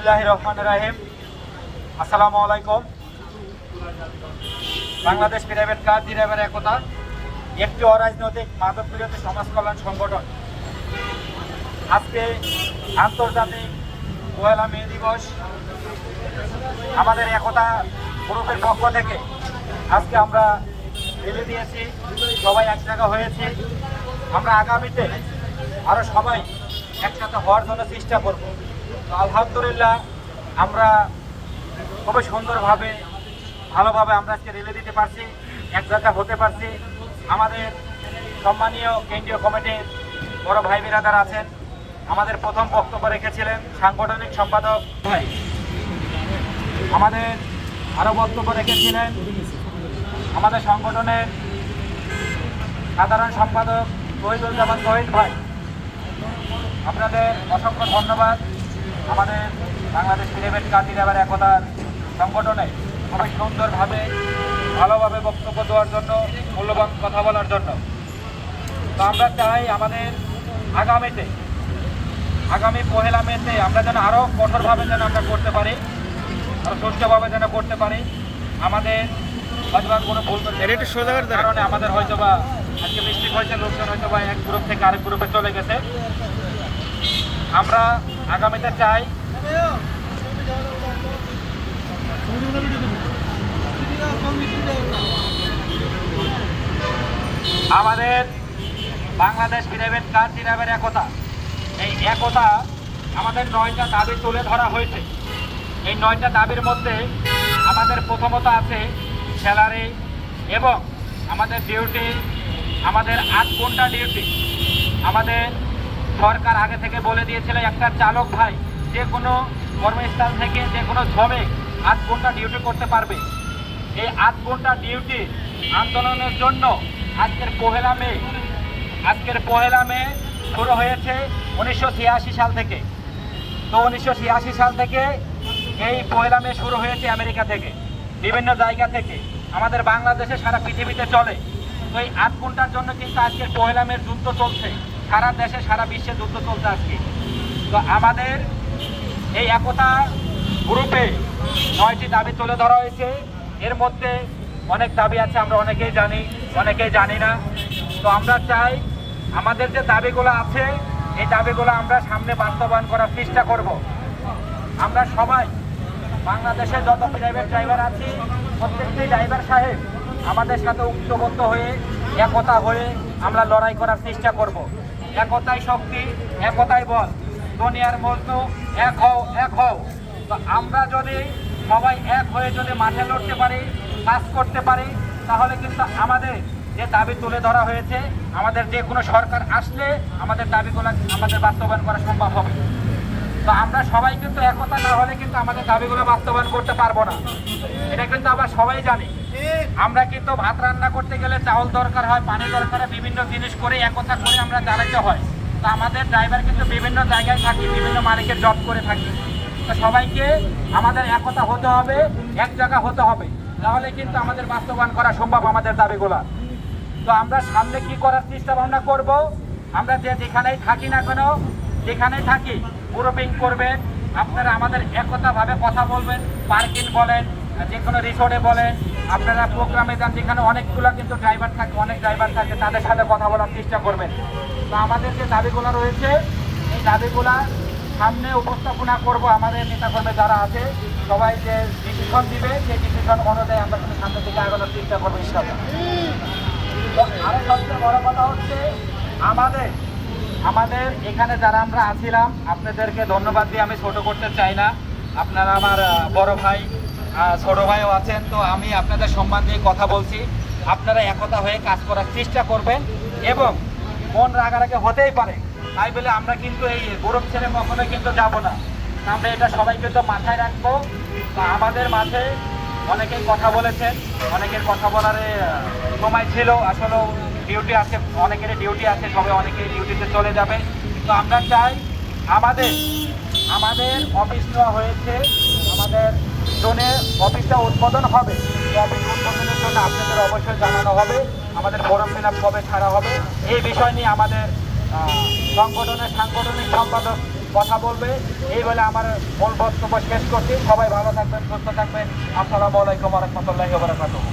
বিসমিল্লাহ রহমান রাহিম। আসসালামু আলাইকুম। বাংলাদেশ প্রাইভেট কার ড্রাইভার একতা, একটি অরাজনৈতিক মাদক বিরোধী সমাজ কল্যাণ সংগঠন। আজকে আন্তর্জাতিক পয়লা মে দিবস। আমাদের একতা গ্রুপের পক্ষ থেকে আজকে আমরা ফেলে দিয়েছি, সবাই এক জায়গা হয়েছি। আমরা আগামীতে আরও সবাই একসাথে হওয়ার জন্য চেষ্টা করব। আলহামদুলিল্লাহ আমরা খুবই সুন্দরভাবে, ভালোভাবে আমরা আজকে রেলে দিতে পারছি, এক জায়গা হতে পারছি। আমাদের সম্মানীয় কেন্দ্রীয় কমিটির বড় ভাই বিরাদার আছেন। আমাদের প্রথম বক্তব্য রেখেছিলেন সাংগঠনিক সম্পাদক ভাই। আমাদের আরও বক্তব্য রেখেছিলেন আমাদের সংগঠনের সাধারণ সম্পাদক তহিদুল জামান তহিদ ভাই। আপনাদের অসংখ্য ধন্যবাদ। আমাদের বাংলাদেশ প্রাইভেট কার ড্রাইভার একতার সংগঠনে খুবই সুন্দরভাবে ভালোভাবে বক্তব্য দেওয়ার জন্য মূল্যবান কথা বলার জন্য। তো আমরা চাই আমাদের আগামীতে আগামী পহেলা মেতে আমরা যেন আরও কঠোরভাবে যেন আমরা করতে পারি আরও সুষ্ঠুভাবে যেন করতে পারি। আমাদের হয়তো বা কোনো ভুল। কারণে আমাদের হয়তো বা আজকে মিস্টেক হয়েছে লোকজন হয়তো বা এক গ্রুপ থেকে আরেক গ্রুপে চলে গেছে। আমরা আগামীতে চাই। আমাদের বাংলাদেশ প্রাইভেট কার ড্রাইভার একতা। এই একতা আমাদের নয়টা দাবি তুলে ধরা হয়েছে। এই নয়টা দাবির মধ্যে আমাদের প্রথমত আছে স্যালারি এবং আমাদের ডিউটি আমাদের আট ঘণ্টা ডিউটি আমাদের সরকার আগে থেকে বলে দিয়েছিল একটা চালক ভাই, যে কোনো কর্মস্থল থেকে যে কোনো শ্রমিক আট ঘণ্টা ডিউটি করতে পারবে। এই আট ঘণ্টা ডিউটি আন্দোলনের জন্য আজকের পহেলা মে, আজকের পহেলা মে শুরু হয়েছে উনিশশো ছিয়াশি সাল থেকে। তো উনিশশো ছিয়াশি সাল থেকে এই পহেলা মে শুরু হয়েছে আমেরিকা থেকে, বিভিন্ন জায়গা থেকে। আমাদের বাংলাদেশে সারা পৃথিবীতে চলে। তো এই আধ ঘণ্টার জন্য কিন্তু আজকের পহেলা মের যুদ্ধ চলছে। সারা দেশে, সারা বিশ্বে যুদ্ধ চলছে আজকে। তো আমাদের এই একতা গ্রুপে নয়টি দাবি তুলে ধরা হয়েছে। এর মধ্যে অনেক দাবি আছে, আমরা অনেকেই জানি অনেকেই জানি না। তো আমরা চাই আমাদের যে দাবিগুলো আছে, এই দাবিগুলো আমরা সামনে বাস্তবায়ন করার চেষ্টা করব। আমরা সবাই বাংলাদেশে যত প্রাইভেট ড্রাইভার আছি, প্রত্যেকটি ড্রাইভার সাহেব আমাদের সাথে ঐক্যবদ্ধ হয়ে, একতা হয়ে আমরা লড়াই করার চেষ্টা করব। একতাই শক্তি, একতাই বল। দুনিয়ার মজনু এক হও এক হও। তো আমরা যদি সবাই এক হয়ে যদি মাঠে লড়তে পারি, কাজ করতে পারি, তাহলে কিন্তু আমাদের যে দাবি তুলে ধরা হয়েছে, আমাদের যে কোনো সরকার আসলে আমাদের দাবিগুলো আমাদের বাস্তবায়ন করা সম্ভব হবে। তো আমরা সবাই কিন্তু একতা না হলে কিন্তু আমাদের দাবিগুলো বাস্তবায়ন করতে পারব না। এটা কিন্তু আবার সবাই জানি। আমরা কিন্তু ভাত রান্না করতে গেলে চাউল দরকার হয়, পানি দরকার হয়, বিভিন্ন জিনিস করে একতা করে আমরা জ্বালাইতে হয়। তো আমাদের ড্রাইভার কিন্তু বিভিন্ন জায়গায় থাকি, বিভিন্ন মালিকের জব করে থাকি। তো সবাইকে আমাদের একতা হতে হবে, এক জায়গা হতে হবে। তাহলে কিন্তু আমাদের বাস্তবায়ন করা সম্ভব আমাদের দাবিগুলা। তো আমরা সামনে কি করার চেষ্টা ভাবনা করব? আমরা যে যেখানেই থাকি না কেন, যেখানেই থাকি গ্রুপিং করবেন, আপনারা আমাদের একতাভাবে কথা বলবেন পার্কিং বলেন যে কোনো রিসোর্টে বলেন আপনারা প্রোগ্রামে যান, যেখানে অনেকগুলো কিন্তু ড্রাইভার থাকে, অনেক ড্রাইভার থাকে, তাদের সাথে কথা বলার চেষ্টা করবেন। তো আমাদের যে দাবিগুলো রয়েছে, এই দাবিগুলা সামনে উপস্থাপনা করব আমাদের নেতাকর্মী যারা আছে সবাই যে ডিসিশন দিবে সেই ডিসিশন অনুযায়ী আমরা কিন্তু সামনের দিকে আগানোর চেষ্টা করব ইনশাল্লাহ আরও সবচেয়ে বড় কথা হচ্ছে, আমাদের আমাদের এখানে যারা আমরা আছিলাম, আপনাদেরকে ধন্যবাদ দিয়ে আমি ছোট করতে চাই না। আপনারা আমার বড় ভাই ছোট ভাইও আছেন, তো আমি আপনাদের সম্মান দিয়ে কথা বলছি। আপনারা একতা হয়ে কাজ করার চেষ্টা করবেন এবং মন রাগারাগে হতেই পারে। তাই বলে আমরা কিন্তু এই গৌরব ছেড়ে কখনোই কিন্তু যাব না। আমরা এটা সবাই কিন্তু মাথায় রাখব। আমাদের মাঝে অনেকেই কথা বলেছেন। অনেকের কথা বলার সময় ছিল। আসলে ডিউটি আছে, অনেকেরই ডিউটি আছে, সবাই অনেকেই ডিউটিতে চলে যাবে। তো আমরা চাই আমাদের আমাদের অফিস নেওয়া হয়েছে। আমাদের জোনে অফিসটা উদ্বোধন হবে। অফিস উদ্বোধনের জন্য আপনাদের অবশ্যই জানানো হবে। আমাদের ফোরাম ফিল কবে ছাড়া হবে? এই বিষয় নিয়ে আমাদের সংগঠনের সাংগঠনিক সম্পাদক কথা বলবে। এই বলে আমার মূল বক্তব্য শেষ করছি। সবাই ভালো থাকবেন, সুস্থ থাকবেন। আসসালামু আলাইকুম রহমতুল্লাহ বারাকাতুহু।